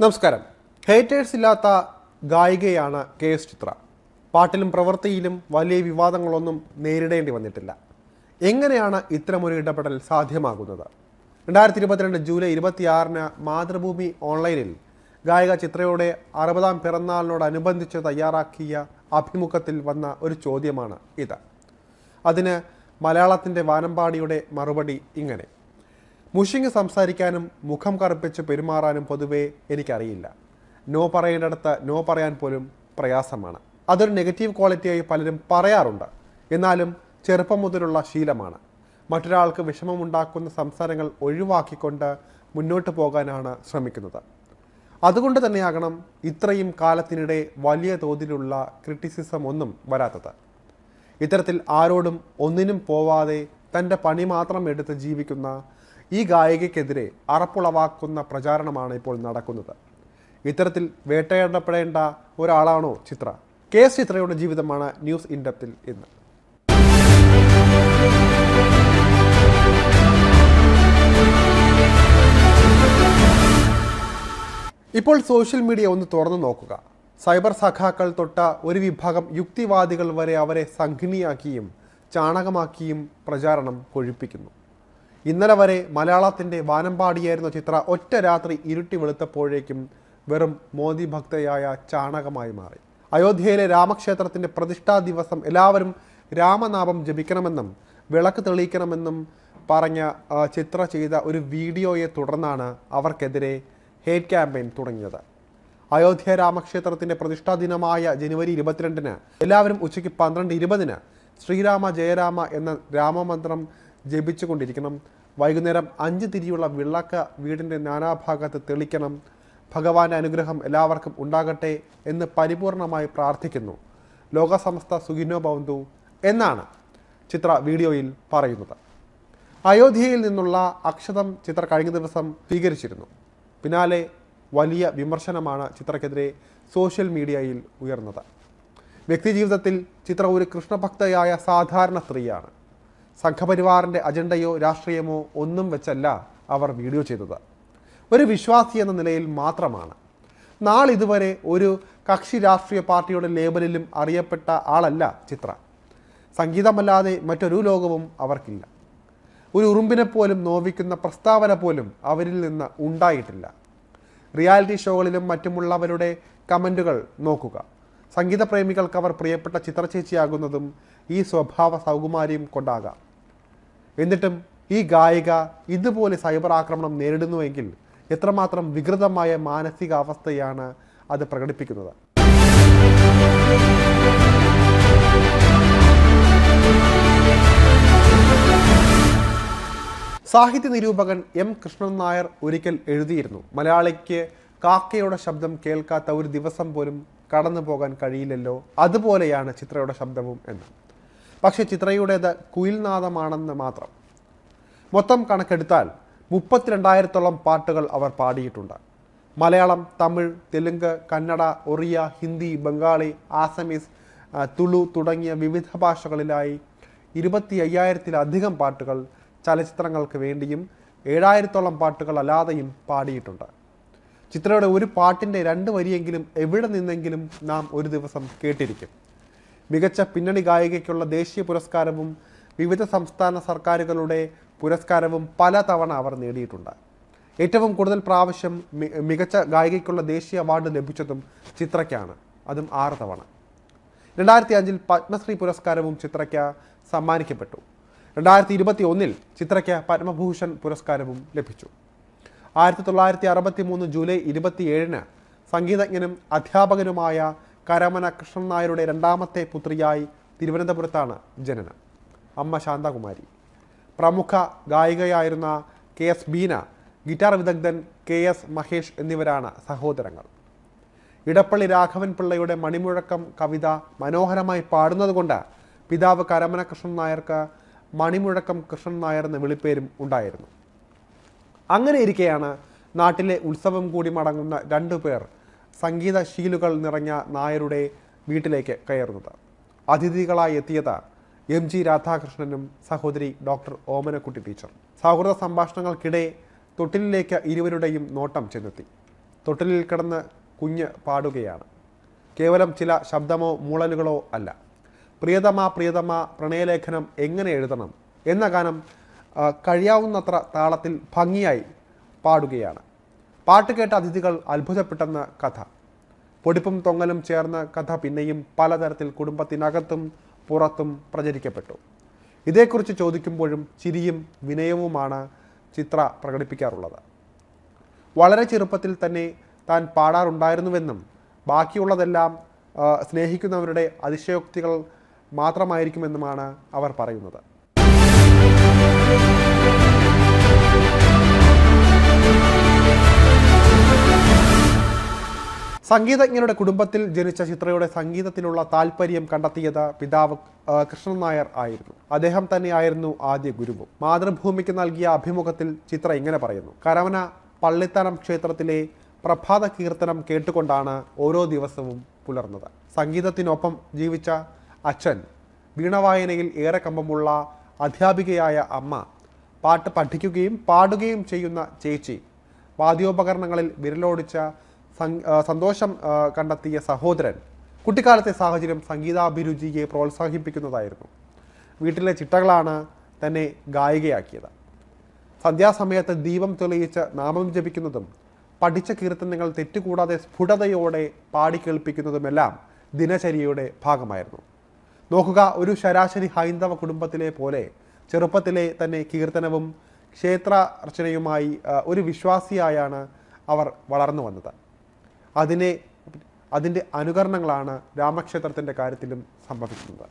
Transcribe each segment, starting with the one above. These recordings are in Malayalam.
നമസ്കാരം. ഹേറ്റേഴ്സ് ഇല്ലാത്ത ഗായികയാണ് കെ എസ് ചിത്ര. പാട്ടിലും പ്രവൃത്തിയിലും വലിയ വിവാദങ്ങളൊന്നും നേരിടേണ്ടി വന്നിട്ടില്ല. എങ്ങനെയാണ് ഇത്തരമൊരു ഇടപെടൽ സാധ്യമാകുന്നത്? രണ്ടായിരത്തി ഇരുപത്തിരണ്ട് ജൂലൈ ഇരുപത്തിയാറിന് മാതൃഭൂമി ഓൺലൈനിൽ ഗായിക ചിത്രയുടെ അറുപതാം പിറന്നാളിനോടനുബന്ധിച്ച് തയ്യാറാക്കിയ അഭിമുഖത്തിൽ വന്ന ഒരു ചോദ്യമാണ് ഇത്. അതിന് മലയാളത്തിന്റെ വാനമ്പാടിയുടെ മറുപടി ഇങ്ങനെ. മുഷിങ് സംസാരിക്കാനും മുഖം കറുപ്പിച്ച് പെരുമാറാനും പൊതുവേ എനിക്കറിയില്ല. നോ പറയേണ്ടടുത്ത് നോ പറയാൻ പോലും പ്രയാസമാണ്. അതൊരു നെഗറ്റീവ് ക്വാളിറ്റിയായി പലരും പറയാറുണ്ട്. എന്നാലും ചെറുപ്പം മുതലുള്ള ശീലമാണ്. മറ്റൊരാൾക്ക് വിഷമമുണ്ടാക്കുന്ന സംസാരങ്ങൾ ഒഴിവാക്കിക്കൊണ്ട് മുന്നോട്ട് പോകാനാണ് ശ്രമിക്കുന്നത്. അതുകൊണ്ട് തന്നെയാകണം ഇത്രയും കാലത്തിനിടെ വലിയ തോതിലുള്ള ക്രിറ്റിസിസം ഒന്നും വരാത്തത്. ഇത്തരത്തിൽ ആരോടും ഒന്നിനും പോവാതെ തന്റെ പണി മാത്രം എടുത്ത് ജീവിക്കുന്ന ഈ ഗായികയ്ക്കെതിരെ അറപ്പുളവാക്കുന്ന പ്രചാരണമാണ് ഇപ്പോൾ നടക്കുന്നത്. ഇത്തരത്തിൽ വേട്ടയാടപ്പെടേണ്ട ഒരാളാണോ ചിത്ര? കെ എസ് ചിത്രയുടെ ജീവിതമാണ് ന്യൂസ് ഇൻഡപ്തിൽ ഇന്ന്. ഇപ്പോൾ സോഷ്യൽ മീഡിയ ഒന്ന് തുറന്നു നോക്കുക. സൈബർ സഖാക്കൾ തൊട്ട ഒരു വിഭാഗം യുക്തിവാദികൾ വരെ അവരെ സംഘിണിയാക്കിയും ചാണകമാക്കിയും പ്രചാരണം കൊഴിപ്പിക്കുന്നു. ഇന്നലെ വരെ മലയാളത്തിന്റെ വാനമ്പാടിയായിരുന്ന ചിത്ര ഒറ്റ രാത്രി ഇരുട്ടി വെളുത്തപ്പോഴേക്കും വെറും മോദി ഭക്തയായ ചാണകമായി മാറി. അയോധ്യയിലെ രാമക്ഷേത്രത്തിന്റെ പ്രതിഷ്ഠാ ദിവസം എല്ലാവരും രാമനാമം ജപിക്കണമെന്നും വിളക്ക് തെളിയിക്കണമെന്നും പറഞ്ഞ ചിത്ര ചെയ്ത ഒരു വീഡിയോയെ തുടർന്നാണ് അവർക്കെതിരെ ഹേറ്റ് ക്യാമ്പയിൻ തുടങ്ങിയത്. അയോധ്യ രാമക്ഷേത്രത്തിന്റെ പ്രതിഷ്ഠാ ദിനമായ ജനുവരി ഇരുപത്തിരണ്ടിന് എല്ലാവരും ഉച്ചയ്ക്ക് പന്ത്രണ്ട് ഇരുപതിന് ശ്രീരാമ ജയരാമ എന്ന രാമമന്ത്രം ജപിച്ചുകൊണ്ടിരിക്കണം. വൈകുന്നേരം അഞ്ച് തിരിയുള്ള വിളക്ക് വീടിന്റെ നാനാഭാഗത്ത് തെളിക്കണം. ഭഗവാന്റെ അനുഗ്രഹം എല്ലാവർക്കും ഉണ്ടാകട്ടെ എന്ന് പരിപൂർണമായി പ്രാർത്ഥിക്കുന്നു. ലോകസമസ്ത സുഖിനോ ഭവന്തു എന്നാണ് ചിത്ര വീഡിയോയിൽ പറയുന്നത്. അയോധ്യയിൽ നിന്നുള്ള അക്ഷതം ചിത്ര കഴിഞ്ഞ ദിവസം സ്വീകരിച്ചിരുന്നു. പിന്നാലെ വലിയ വിമർശനമാണ് ചിത്രക്കെതിരെ സോഷ്യൽ മീഡിയയിൽ ഉയർന്നത്. വ്യക്തിജീവിതത്തിൽ ചിത്ര ഒരു കൃഷ്ണഭക്തയായ സാധാരണ സ്ത്രീയാണ്. സംഘപരിവാറിന്റെ അജണ്ടയോ രാഷ്ട്രീയമോ ഒന്നും വെച്ചല്ല അവർ വീഡിയോ ചെയ്തത്. ഒരു വിശ്വാസി എന്ന നിലയിൽ മാത്രമാണ്. നാളിതുവരെ ഒരു കക്ഷി രാഷ്ട്രീയ പാർട്ടിയുടെ ലേബലിലും അറിയപ്പെട്ട ആളല്ല ചിത്ര. സംഗീതമല്ലാതെ മറ്റൊരു ലോകവും അവർക്കില്ല. ഒരു ഉറുമ്പിനെ പോലും നോവിക്കുന്ന പ്രസ്താവന പോലും അവരിൽ നിന്ന് ഉണ്ടായിട്ടില്ല. റിയാലിറ്റി ഷോകളിലും മറ്റുമുള്ളവരുടെ കമന്റുകൾ നോക്കുക. സംഗീതപ്രേമികൾക്ക് അവർ പ്രിയപ്പെട്ട ചിത്രചേച്ചിയാകുന്നതും ഈ സ്വഭാവ സൗകുമാരിയും കൊണ്ടാകാം. എന്നിട്ടും ഈ ഗായിക ഇതുപോലെ സൈബർ ആക്രമണം നേരിടുന്നുവെങ്കിൽ എത്രമാത്രം വികൃതമായ മാനസികാവസ്ഥയാണ് അത് പ്രകടിപ്പിക്കുന്നത്. സാഹിത്യ നിരൂപകൻ എം കൃഷ്ണൻ നായർ ഒരിക്കൽ എഴുതിയിരുന്നു. മലയാളിക്ക് കാക്കയുടെ ശബ്ദം കേൾക്കാത്ത ഒരു ദിവസം പോലും കടന്നു പോകാൻ കഴിയില്ലല്ലോ. അതുപോലെയാണ് ചിത്രയുടെ ശബ്ദവും എന്ന്. പക്ഷേ ചിത്രയുടേത് കുയിൽനാദമാണെന്ന് മാത്രം. മൊത്തം കണക്കെടുത്താൽ മുപ്പത്തിരണ്ടായിരത്തോളം പാട്ടുകൾ അവർ പാടിയിട്ടുണ്ട്. മലയാളം തമിഴ് തെലുങ്ക് കന്നഡ ഒറിയ ഹിന്ദി ബംഗാളി ആസമീസ് തുളു തുടങ്ങിയ വിവിധ ഭാഷകളിലായി ഇരുപത്തി അയ്യായിരത്തിലധികം പാട്ടുകൾ ചലച്ചിത്രങ്ങൾക്ക് വേണ്ടിയും ഏഴായിരത്തോളം പാട്ടുകൾ അല്ലാതെയും പാടിയിട്ടുണ്ട്. ചിത്രയുടെ ഒരു പാട്ടിന്റെ രണ്ട് വരിയെങ്കിലും എവിടെ നിന്നെങ്കിലും നാം ഒരു ദിവസം കേട്ടിരിക്കും. മികച്ച പിന്നണി ഗായികയ്ക്കുള്ള ദേശീയ പുരസ്കാരവും വിവിധ സംസ്ഥാന സർക്കാരുകളുടെ പുരസ്കാരവും പല തവണ അവർ നേടിയിട്ടുണ്ട്. ഏറ്റവും കൂടുതൽ പ്രാവശ്യം മികച്ച ഗായികയ്ക്കുള്ള ദേശീയ അവാർഡ് ലഭിച്ചതും ചിത്രയ്ക്കാണ്. അതും ആറ് തവണ. രണ്ടായിരത്തി അഞ്ചിൽ പത്മശ്രീ പുരസ്കാരവും ചിത്രയ്ക്ക് സമ്മാനിക്കപ്പെട്ടു. രണ്ടായിരത്തി ഇരുപത്തി ഒന്നിൽ ചിത്രയ്ക്ക് പത്മഭൂഷൺ പുരസ്കാരവും ലഭിച്ചു. ആയിരത്തി തൊള്ളായിരത്തി അറുപത്തി മൂന്ന് ജൂലൈ ഇരുപത്തിയേഴിന് സംഗീതജ്ഞനും അധ്യാപകനുമായ കരമന കൃഷ്ണൻ നായരുടെ രണ്ടാമത്തെ പുത്രിയായി തിരുവനന്തപുരത്താണ് ജനനം. അമ്മ ശാന്തകുമാരി. പ്രമുഖ ഗായികയായിരുന്ന കെ എസ് ബീന ഗിറ്റാർ വിദഗ്ധൻ കെ എസ് മഹേഷ് എന്നിവരാണ് സഹോദരങ്ങൾ. ഇടപ്പള്ളി രാഘവൻ പിള്ളയുടെ മണിമുഴക്കം കവിത മനോഹരമായി പാടുന്നതുകൊണ്ട് പിതാവ് കരമന കൃഷ്ണൻ നായർക്ക് മണിമുഴക്കം കൃഷ്ണൻ നായർ എന്ന വിളിപ്പേരും ഉണ്ടായിരുന്നു. അങ്ങനെ ഇരിക്കെയാണ് നാട്ടിലെ ഉത്സവം കൂടി മടങ്ങുന്ന രണ്ടു സംഗീത ശീലുകൾ നിറഞ്ഞ നായരുടെ വീട്ടിലേക്ക് കയറുന്നത്. അതിഥികളായി എത്തിയത് എം ജി രാധാകൃഷ്ണനും സഹോദരി ഡോക്ടർ ഓമനക്കുട്ടി ടീച്ചർ. സൗഹൃദ സംഭാഷണങ്ങൾക്കിടെ തൊട്ടിലിലേക്ക് ഇരുവരുടെയും നോട്ടം ചെന്നെത്തി. തൊട്ടിലിൽ കിടന്ന് കുഞ്ഞ് പാടുകയാണ്. കേവലം ചില ശബ്ദമോ മൂളലുകളോ അല്ല. പ്രിയതമ പ്രിയതമ പ്രണയലേഖനം എങ്ങനെ എഴുതണം? എന്ന ഗാനം കഴിയാവുന്നത്ര താളത്തിൽ ഭംഗിയായി പാടുകയാണ്. പാട്ട് കേട്ട അതിഥികൾ അത്ഭുതപ്പെട്ടെന്ന കഥ. പൊടിപ്പും തൊങ്ങലും ചേർന്ന കഥ പിന്നെയും പലതരത്തിൽ കുടുംബത്തിനകത്തും പുറത്തും പ്രചരിക്കപ്പെട്ടു. ഇതേക്കുറിച്ച് ചോദിക്കുമ്പോഴും ചിരിയും വിനയവുമാണ് ചിത്ര പ്രകടിപ്പിക്കാറുള്ളത്. വളരെ ചെറുപ്പത്തിൽ തന്നെ താൻ പാടാറുണ്ടായിരുന്നുവെന്നും ബാക്കിയുള്ളതെല്ലാം സ്നേഹിക്കുന്നവരുടെ അതിശയോക്തികൾ മാത്രമായിരിക്കുമെന്നുമാണ് അവർ പറയുന്നത്. സംഗീതജ്ഞരുടെ കുടുംബത്തിൽ ജനിച്ച ചിത്രയുടെ സംഗീതത്തിലുള്ള താല്പര്യം കണ്ടെത്തിയത് പിതാവ് കൃഷ്ണൻ നായർ ആയിരുന്നു. അദ്ദേഹം തന്നെയായിരുന്നു ആദ്യ ഗുരുവും. മാതൃഭൂമിക്ക് നൽകിയ അഭിമുഖത്തിൽ ചിത്ര ഇങ്ങനെ പറയുന്നു. കരവന പള്ളിത്തനം ക്ഷേത്രത്തിലെ പ്രഭാത കീർത്തനം കേട്ടുകൊണ്ടാണ് ഓരോ ദിവസവും പുലർന്നത്. സംഗീതത്തിനൊപ്പം ജീവിച്ച അച്ഛൻ വീണവായനയിൽ ഏറെ കമ്പമുള്ള അധ്യാപികയായ അമ്മ പാട്ട് പഠിക്കുകയും പാടുകയും ചെയ്യുന്ന ചേച്ചി വാദ്യോപകരണങ്ങളിൽ വിരലോടിച്ച സന്തോഷം കണ്ടെത്തിയ സഹോദരൻ കുട്ടിക്കാലത്തെ സാഹചര്യം സംഗീതാഭിരുചിയെ പ്രോത്സാഹിപ്പിക്കുന്നതായിരുന്നു. വീട്ടിലെ ചിട്ടകളാണ് തന്നെ ഗായികയാക്കിയത്. സന്ധ്യാസമയത്ത് ദീപം തെളിയിച്ച് നാമം ജപിക്കുന്നതും പഠിച്ച കീർത്തനങ്ങൾ തെറ്റുകൂടാതെ സ്ഫുടതയോടെ പാടിക്കേൾപ്പിക്കുന്നതുമെല്ലാം ദിനചര്യയുടെ ഭാഗമായിരുന്നു. നോക്കുക ഒരു ശരാശരി ഹൈന്ദവ കുടുംബത്തിലെ പോലെ ചെറുപ്പത്തിലെ തന്നെ കീർത്തനവും ക്ഷേത്ര അർച്ചനയുമായി ഒരു വിശ്വാസിയായാണ് അവർ വളർന്നു വന്നത്. അതിനെ അതിന്റെ അനുകരണങ്ങളാണ് രാമക്ഷേത്രത്തിന്റെ കാര്യത്തിലും സംഭവിക്കുന്നത്.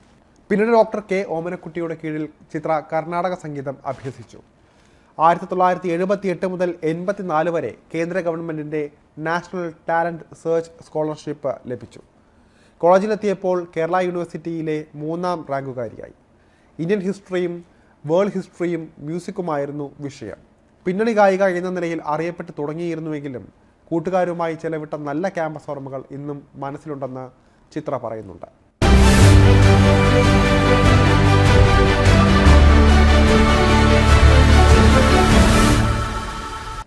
പിന്നീട് ഡോക്ടർ കെ ഓമനക്കുട്ടിയുടെ കീഴിൽ ചിത്ര കർണാടക സംഗീതം അഭ്യസിച്ചു. ആയിരത്തി തൊള്ളായിരത്തി എഴുപത്തി എട്ട് മുതൽ എൺപത്തിനാല് വരെ കേന്ദ്ര ഗവൺമെന്റിന്റെ നാഷണൽ ടാലന്റ് സെർച്ച് സ്കോളർഷിപ്പ് ലഭിച്ചു. കോളേജിലെത്തിയപ്പോൾ കേരള യൂണിവേഴ്സിറ്റിയിലെ മൂന്നാം റാങ്കുകാരിയായി. ഇന്ത്യൻ ഹിസ്റ്ററിയും വേൾഡ് ഹിസ്റ്ററിയും മ്യൂസിക്കുമായിരുന്നു വിഷയം. പിന്നണി ഗായിക എന്ന നിലയിൽ അറിയപ്പെട്ട് തുടങ്ങിയിരുന്നുവെങ്കിലും കൂട്ടുകാരുമായി ചെലവിട്ട നല്ല ക്യാമ്പസ് ഓർമ്മകൾ ഇന്നും മനസ്സിലുണ്ടെന്ന് ചിത്ര പറയുന്നുണ്ട്.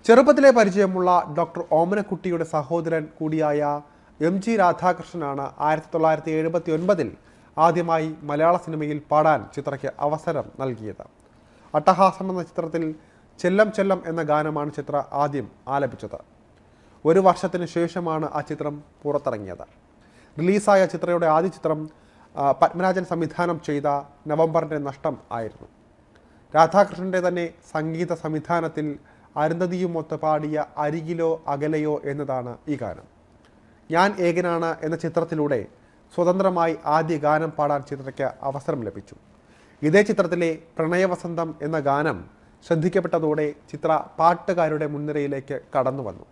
ചെറുപ്പത്തിലെ പരിചയമുള്ള ഡോക്ടർ ഓമനക്കുട്ടിയുടെ സഹോദരൻ കൂടിയായ എം ജി രാധാകൃഷ്ണനാണ് ആയിരത്തി തൊള്ളായിരത്തി എഴുപത്തി ഒൻപതിൽ ആദ്യമായി മലയാള സിനിമയിൽ പാടാൻ ചിത്രയ്ക്ക് അവസരം നൽകിയത്. അട്ടഹാസം എന്ന ചിത്രത്തിൽ ചെല്ലം ചെല്ലം എന്ന ഗാനമാണ് ചിത്ര ആദ്യം ആലപിച്ചത്. ഒരു വർഷത്തിന് ശേഷമാണ് ആ ചിത്രം പുറത്തിറങ്ങിയത്. റിലീസായ ചിത്രയുടെ ആദ്യ ചിത്രം പത്മരാജൻ സംവിധാനം ചെയ്ത നവംബറിന്റെ നഷ്ടം ആയിരുന്നു. രാധാകൃഷ്ണന്റെ തന്നെ സംഗീത സംവിധാനത്തിൽ അരുന്ധതിയുമൊത്ത് പാടിയ അരികിലോ അകലെയോ എന്നതാണ് ഈ ഗാനം. ഞാൻ ഏകനാണ് എന്ന ചിത്രത്തിലൂടെ സ്വതന്ത്രമായി ആദ്യ ഗാനം പാടാൻ ചിത്രയ്ക്ക് അവസരം ലഭിച്ചു. ഇതേ ചിത്രത്തിലെ പ്രണയവസന്തം എന്ന ഗാനം ശ്രദ്ധിക്കപ്പെട്ടതോടെ ചിത്ര പാട്ടുകാരുടെ മുൻനിരയിലേക്ക് കടന്നു വന്നു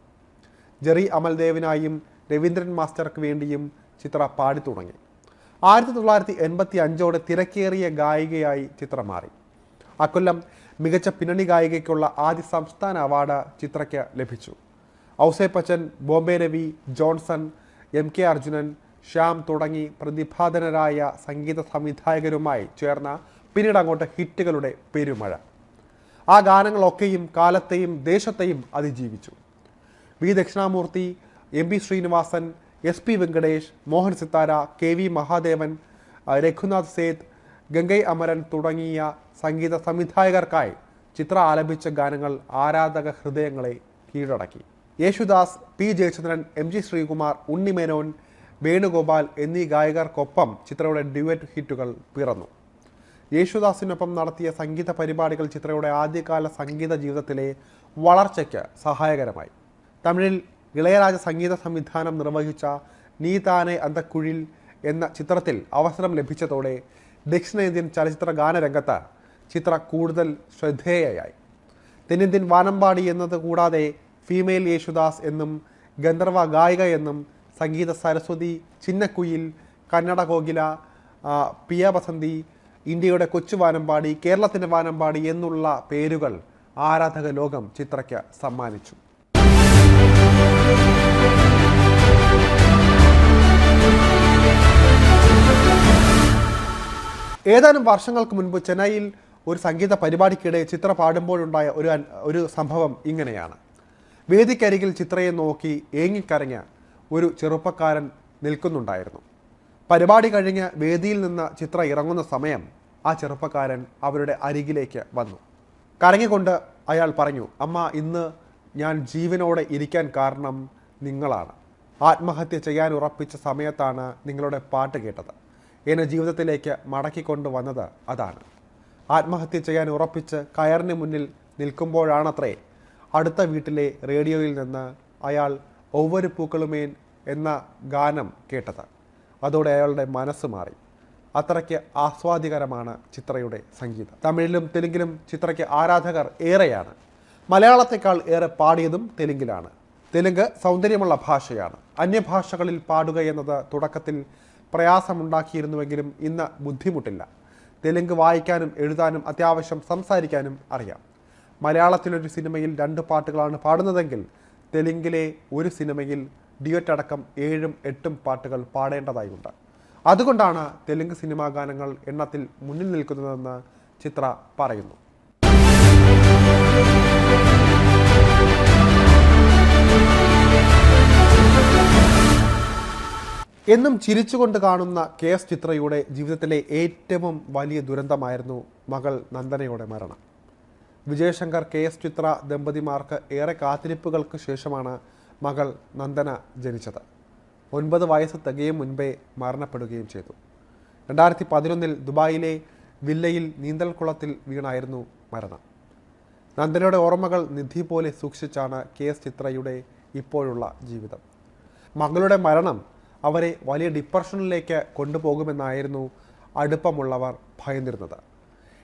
ജെറി അമൽദേവിനായും രവീന്ദ്രൻ മാസ്റ്റർക്ക് വേണ്ടിയും ചിത്ര പാടി തുടങ്ങി. ആയിരത്തി തൊള്ളായിരത്തി എൺപത്തി അഞ്ചോടെ തിരക്കേറിയ ഗായികയായി ചിത്ര മാറി. അക്കൊല്ലം മികച്ച പിന്നണി ഗായികയ്ക്കുള്ള ആദ്യ സംസ്ഥാന അവാർഡ് ചിത്രയ്ക്ക് ലഭിച്ചു. Ouseppachan Bombay Ravi Johnson M K Arjunan Shyam തുടങ്ങി പ്രതിഭാധനരായ സംഗീത സംവിധായകരുമായി ചേർന്ന പിന്നീട് അങ്ങോട്ട് ഹിറ്റുകളുടെ പെരുമഴ. ആ ഗാനങ്ങളൊക്കെയും കാലത്തെയും ദേശത്തെയും അതിജീവിച്ചു. V Dakshinamoorthy M P Srinivasan S P Venkatesh Mohan Sithara K V Mahadevan Raghunath Seth Gangai Amaran തുടങ്ങിയ സംഗീത സംവിധായകർക്കായി ചിത്ര ആലപിച്ച ഗാനങ്ങൾ ആരാധക ഹൃദയങ്ങളെ കീഴടക്കി. Yesudas P Jayachandran M G Sreekumar Unni Menon Venugopal എന്നീ ഗായകർക്കൊപ്പം ചിത്രയുടെ ഡ്യുവറ്റ് ഹിറ്റുകൾ പിറന്നു. യേശുദാസിനൊപ്പം നടത്തിയ സംഗീത പരിപാടികൾ ചിത്രയുടെ ആദ്യകാല സംഗീത ജീവിതത്തിലെ വളർച്ചയ്ക്ക് സഹായകരമായി. തമിഴിൽ ഇളയരാജ സംഗീത സംവിധാനം നിർവഹിച്ച നീതാനെ അന്തക്കുഴിൽ എന്ന ചിത്രത്തിൽ അവസരം ലഭിച്ചതോടെ ദക്ഷിണേന്ത്യൻ ചലച്ചിത്ര ഗാനരംഗത്ത് ചിത്ര കൂടുതൽ ശ്രദ്ധേയയായി. തെന്നിന്ത്യൻ വാനമ്പാടി എന്നത് കൂടാതെ ഫീമെയിൽ യേശുദാസ് എന്നും ഗന്ധർവ ഗായിക എന്നും സംഗീത സരസ്വതി ചിന്നക്കുയിൽ കന്നഡ കോകില പിയ ബസന്തി ഇന്ത്യയുടെ കൊച്ചു വാനമ്പാടി കേരളത്തിന്റെ വാനമ്പാടി എന്നുള്ള പേരുകൾ ആരാധക ലോകം ചിത്രയ്ക്ക് സമ്മാനിച്ചു. ഏതാനും വർഷങ്ങൾക്ക് മുൻപ് ചെന്നൈയിൽ ഒരു സംഗീത പരിപാടിക്കിടെ ചിത്ര പാടുമ്പോഴുണ്ടായ ഒരു ഒരു സംഭവം ഇങ്ങനെയാണ്. വേദിക്കരികിൽ ചിത്രയെ നോക്കി ഏങ്ങിക്കരഞ്ഞ ഒരു ചെറുപ്പക്കാരൻ നിൽക്കുന്നുണ്ടായിരുന്നു. പരിപാടി കഴിഞ്ഞ് വേദിയിൽ നിന്ന് ചിത്ര ഇറങ്ങുന്ന സമയം ആ ചെറുപ്പക്കാരൻ അവരുടെ അരികിലേക്ക് വന്നു. കരഞ്ഞുകൊണ്ട് അയാൾ പറഞ്ഞു അമ്മ ഇന്ന് ഞാൻ ജീവനോടെ ഇരിക്കാൻ കാരണം നിങ്ങളാണ്. ആത്മഹത്യ ചെയ്യാൻ ഉറപ്പിച്ച സമയത്താണ് നിങ്ങളുടെ പാട്ട് കേട്ടത്. എന്നെ ജീവിതത്തിലേക്ക് മടക്കിക്കൊണ്ടുവന്നത് അതാണ്. ആത്മഹത്യ ചെയ്യാൻ ഉറപ്പിച്ച് കയറിന് മുന്നിൽ നിൽക്കുമ്പോഴാണത്രേ അടുത്ത വീട്ടിലെ റേഡിയോയിൽ നിന്ന് അയാൾ ഒവ്വൊരു പൂക്കളുമേൻ എന്ന ഗാനം കേട്ടത്. അതോടെ അയാളുടെ മനസ്സ് മാറി. അത്രയ്ക്ക് ആസ്വാദികരമാണ് ചിത്രയുടെ സംഗീതം. തമിഴിലും തെലുങ്കിലും ചിത്രയ്ക്ക് ആരാധകർ ഏറെയാണ്. മലയാളത്തെക്കാൾ ഏറെ പാടിയതും തെലുങ്കിലാണ്. തെലുങ്ക് സൗന്ദര്യമുള്ള ഭാഷയാണ്. അന്യഭാഷകളിൽ പാടുക എന്നത് തുടക്കത്തിൽ പ്രയാസമുണ്ടാക്കിയിരുന്നുവെങ്കിലും ഇന്ന് ബുദ്ധിമുട്ടില്ല. തെലുങ്ക് വായിക്കാനും എഴുതാനും അത്യാവശ്യം സംസാരിക്കാനും അറിയാം. മലയാളത്തിലൊരു സിനിമയിൽ രണ്ട് പാട്ടുകളാണ് പാടുന്നതെങ്കിൽ തെലുങ്കിലെ ഒരു സിനിമയിൽ ഡിയറ്റ് അടക്കം ഏഴും എട്ടും പാട്ടുകൾ പാടേണ്ടതായുണ്ട്. അതുകൊണ്ടാണ് തെലുങ്ക് സിനിമാ ഗാനങ്ങൾ എണ്ണത്തിൽ മുന്നിൽ നിൽക്കുന്നതെന്ന് ചിത്ര പറയുന്നു. എന്നും ചിരിച്ചുകൊണ്ട് കാണുന്ന കെ എസ് ചിത്രയുടെ ജീവിതത്തിലെ ഏറ്റവും വലിയ ദുരന്തമായിരുന്നു മകൾ നന്ദനയുടെ മരണം. വിജയശങ്കർ കെ എസ് ചിത്ര ദമ്പതിമാർക്ക് ഏറെ കാത്തിരിപ്പുകൾക്ക് ശേഷമാണ് മകൾ നന്ദന ജനിച്ചത്. ഒൻപത് വയസ്സ് തികയും മുൻപേ മരണപ്പെടുകയും ചെയ്തു. രണ്ടായിരത്തി പതിനൊന്നിൽ ദുബായിലെ വില്ലയിൽ നീന്തൽക്കുളത്തിൽ വീണായിരുന്നു മരണം. നന്ദനയുടെ ഓർമ്മകൾ നിധി പോലെ സൂക്ഷിച്ചാണ് കെ എസ് ചിത്രയുടെ ഇപ്പോഴുള്ള ജീവിതം. മകളുടെ മരണം അവരെ വലിയ ഡിപ്രഷനിലേക്ക് കൊണ്ടുപോകുമെന്നായിരുന്നു അടുപ്പമുള്ളവർ ഭയന്നിരുന്നത്.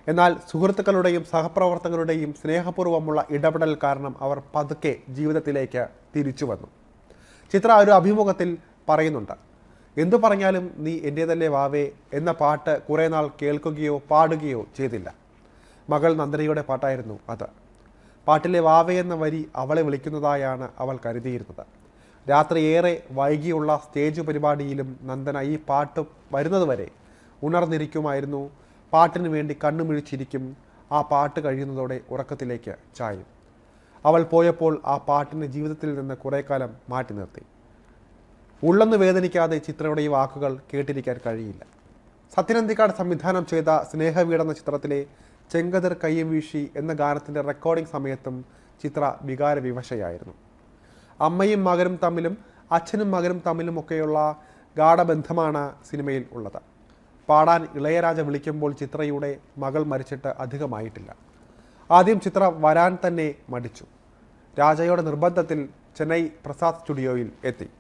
എന്നാൽ സുഹൃത്തുക്കളുടെയും സഹപ്രവർത്തകരുടെയും സ്നേഹപൂർവമുള്ള ഇടപെടൽ കാരണം അവർ പതുക്കെ ജീവിതത്തിലേക്ക് തിരിച്ചു വന്നു. ചിത്ര ഒരു അഭിമുഖത്തിൽ പറയുന്നുണ്ട് എന്തു പറഞ്ഞാലും നീ എന്റേതല്ലേ വാവേ എന്ന പാട്ട് കുറേ നാൾ കേൾക്കുകയോ പാടുകയോ ചെയ്തില്ല. മകൾ നന്ദനയുടെ പാട്ടായിരുന്നു അത്. പാട്ടിലെ വാവേ എന്ന വരി അവളെ വിളിക്കുന്നതായാണ് അവൾ കരുതിയിരുന്നത്. രാത്രി ഏറെ വൈകിയുള്ള സ്റ്റേജ് പരിപാടിയിലും നന്ദന ഈ പാട്ട് വരുന്നതുവരെ ഉണർന്നിരിക്കുമായിരുന്നു. പാട്ടിനു വേണ്ടി കണ്ണുമിഴിച്ചിരിക്കും. ആ പാട്ട് കഴിയുന്നതോടെ ഉറക്കത്തിലേക്ക് ചായും. അവൾ പോയപ്പോൾ ആ പാട്ടിനെ ജീവിതത്തിൽ നിന്ന് കുറേ കാലം മാറ്റി നിർത്തി. ഉള്ളെന്ന് വേദനിക്കാതെ ചിത്രയുടെ ഈ വാക്കുകൾ കേട്ടിരിക്കാൻ കഴിയില്ല. സത്യനന്ദിക്കാട് സംവിധാനം ചെയ്ത സ്നേഹവീട് എന്ന ചിത്രത്തിലെ ചെങ്കതിർ കയ്യം വീശി എന്ന ഗാനത്തിന്റെ റെക്കോർഡിംഗ് സമയത്തും ചിത്ര വികാര വിവശയായിരുന്നു അമ്മയും മകനും തമ്മിലും അച്ഛനും മകനും തമ്മിലും ഒക്കെയുള്ള ഗാഠബന്ധമാണ് സിനിമയിൽ ഉള്ളത്. പാടാൻ ഇളയരാജ വിളിക്കുമ്പോൾ ചിത്രയുടെ മകൾ മരിച്ചിട്ട് അധികമായിട്ടില്ല. ആദ്യം ചിത്ര വരാൻ തന്നെ മടിച്ചു. രാജയുടെ നിർബന്ധത്തിൽ ചെന്നൈ പ്രസാദ് സ്റ്റുഡിയോയിൽ എത്തി.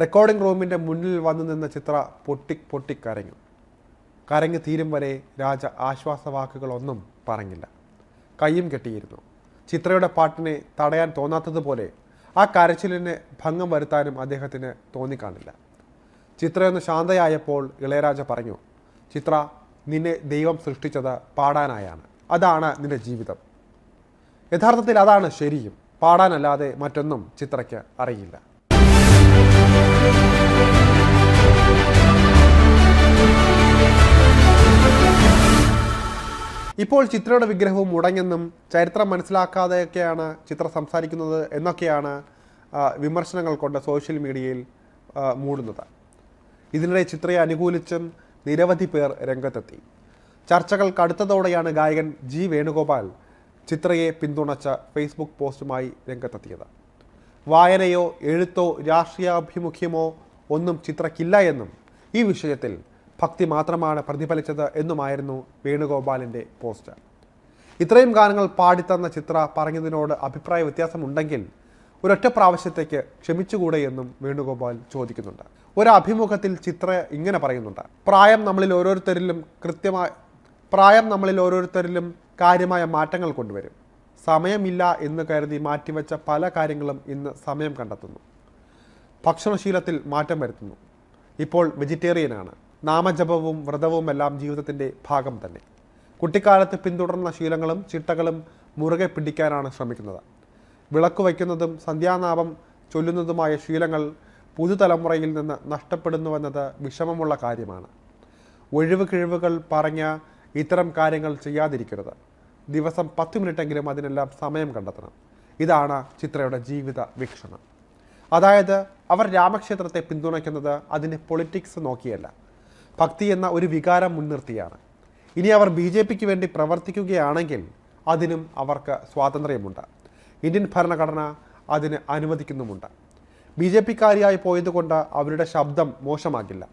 റെക്കോർഡിംഗ് റൂമിന്റെ മുന്നിൽ വന്നു നിന്ന ചിത്ര പൊട്ടി പൊട്ടിക്കരഞ്ഞു കരഞ്ഞു തീരും വരെ രാജ ആശ്വാസവാക്കുകളൊന്നും പറഞ്ഞില്ല. കയ്യും കെട്ടിയിരുന്നു. ചിത്രയുടെ പാട്ടിനെ തടയാൻ തോന്നാത്തതുപോലെ ആ കരച്ചിലിന് ഭംഗം വരുത്താനും അദ്ദേഹത്തിന് തോന്നിക്കാണില്ല. ചിത്രയൊന്ന് ശാന്തയായപ്പോൾ ഇളയരാജ പറഞ്ഞു ചിത്ര നിന്നെ ദൈവം സൃഷ്ടിച്ചത് പാടാനായാണ്. അതാണ് നിന്റെ ജീവിതം. യഥാർത്ഥത്തിൽ അതാണ് ശരിയും. പാടാനല്ലാതെ മറ്റൊന്നും ചിത്രയ്ക്ക് അറിയില്ല. ഇപ്പോൾ ചിത്രയുടെ വിഗ്രഹവും മുടങ്ങെന്നും ചരിത്രം മനസ്സിലാക്കാതെയൊക്കെയാണ് ചിത്ര സംസാരിക്കുന്നത് എന്നൊക്കെയാണ് വിമർശനങ്ങൾ കൊണ്ട് സോഷ്യൽ മീഡിയയിൽ മൂടുന്നത്. ഇതിനിടെ ചിത്രയെ അനുകൂലിച്ചും നിരവധി പേർ രംഗത്തെത്തി. ചർച്ചകൾ കടുത്തതോടെയാണ് ഗായകൻ ജി വേണുഗോപാൽ ചിത്രയെ പിന്തുണച്ച ഫേസ്ബുക്ക് പോസ്റ്റുമായി രംഗത്തെത്തിയത്. വായനയോ എഴുത്തോ രാഷ്ട്രീയാഭിമുഖ്യമോ ഒന്നും ചിത്രക്കില്ല എന്നും ഈ വിഷയത്തിൽ ഭക്തി മാത്രമാണ് പ്രതിഫലിച്ചത് എന്നുമായിരുന്നു വേണുഗോപാലിന്റെ പോസ്റ്റർ. ഇത്രയും ഗാനങ്ങൾ പാടിത്തന്ന ചിത്ര പറഞ്ഞതിനോട് അഭിപ്രായ വ്യത്യാസമുണ്ടെങ്കിൽ ഒരൊറ്റ പ്രാവശ്യത്തേക്ക് ക്ഷമിച്ചുകൂടെ എന്നും വേണുഗോപാൽ ചോദിക്കുന്നുണ്ട്. ഒരു അഭിമുഖത്തിൽ ചിത്ര ഇങ്ങനെ പറയുന്നുണ്ട്. പ്രായം നമ്മളിൽ ഓരോരുത്തരിലും കൃത്യമായ പ്രായം നമ്മളിൽ ഓരോരുത്തരിലും കാര്യമായ മാറ്റങ്ങൾ കൊണ്ടുവരും. സമയമില്ല എന്ന് കരുതി മാറ്റിവെച്ച പല കാര്യങ്ങളും ഇന്ന് സമയം കണ്ടെത്തുന്നു. ഭക്ഷണശീലത്തിൽ മാറ്റം വരുത്തുന്നു. ഇപ്പോൾ വെജിറ്റേറിയനാണ്. നാമജപവും വ്രതവും എല്ലാം ജീവിതത്തിന്റെ ഭാഗം തന്നെ. കുട്ടിക്കാലത്ത് പിന്തുടർന്ന ശീലങ്ങളും ചിട്ടകളും മുറുകെ പിടിക്കാനാണ് ശ്രമിക്കുന്നത്. വിളക്ക് വയ്ക്കുന്നതും സന്ധ്യാനാമം ചൊല്ലുന്നതുമായ ശീലങ്ങൾ പുതുതലമുറയിൽ നിന്ന് നഷ്ടപ്പെടുന്നുവെന്നത് വിഷമമുള്ള കാര്യമാണ്. ഒഴിവ് കിഴിവുകൾ പറഞ്ഞ ഇത്തരം കാര്യങ്ങൾ ചെയ്യാതിരിക്കരുത്. ദിവസം പത്ത് മിനിറ്റെങ്കിലും അതിനെല്ലാം സമയം കണ്ടെത്തണം. ഇതാണ് ചിത്രയുടെ ജീവിത വീക്ഷണം. അതായത് അവർ രാമക്ഷേത്രത്തെ പിന്തുണയ്ക്കുന്നത് അതിന്റെ പൊളിറ്റിക്സ് നോക്കിയല്ല. ഭക്തി എന്ന ഒരു വികാരം മുൻനിർത്തിയാണ്. ഇനി അവർ ബി ജെ പിക്ക് വേണ്ടി പ്രവർത്തിക്കുകയാണെങ്കിൽ അതിനും അവർക്ക് സ്വാതന്ത്ര്യമുണ്ട്. ഇന്ത്യൻ ഭരണഘടന അതിന് അനുവദിക്കുന്നുമുണ്ട്. ബി ജെ പിക്കാരിയായി പോയതുകൊണ്ട് അവരുടെ ശബ്ദം മോശമാകില്ല.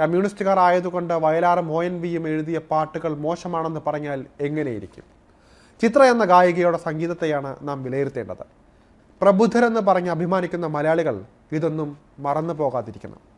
കമ്മ്യൂണിസ്റ്റുകാർ ആയതുകൊണ്ട് വയലാർ മോയൻ വിയും എഴുതിയ പാട്ടുകൾ മോശമാണെന്ന് പറഞ്ഞാൽ എങ്ങനെയിരിക്കും? ചിത്ര എന്ന ഗായികയുടെ സംഗീതത്തെയാണ് നാം വിലയിരുത്തേണ്ടത്. പ്രബുദ്ധരെന്ന് പറഞ്ഞ് അഭിമാനിക്കുന്ന മലയാളികൾ ഇതൊന്നും മറന്നു പോകാതിരിക്കണം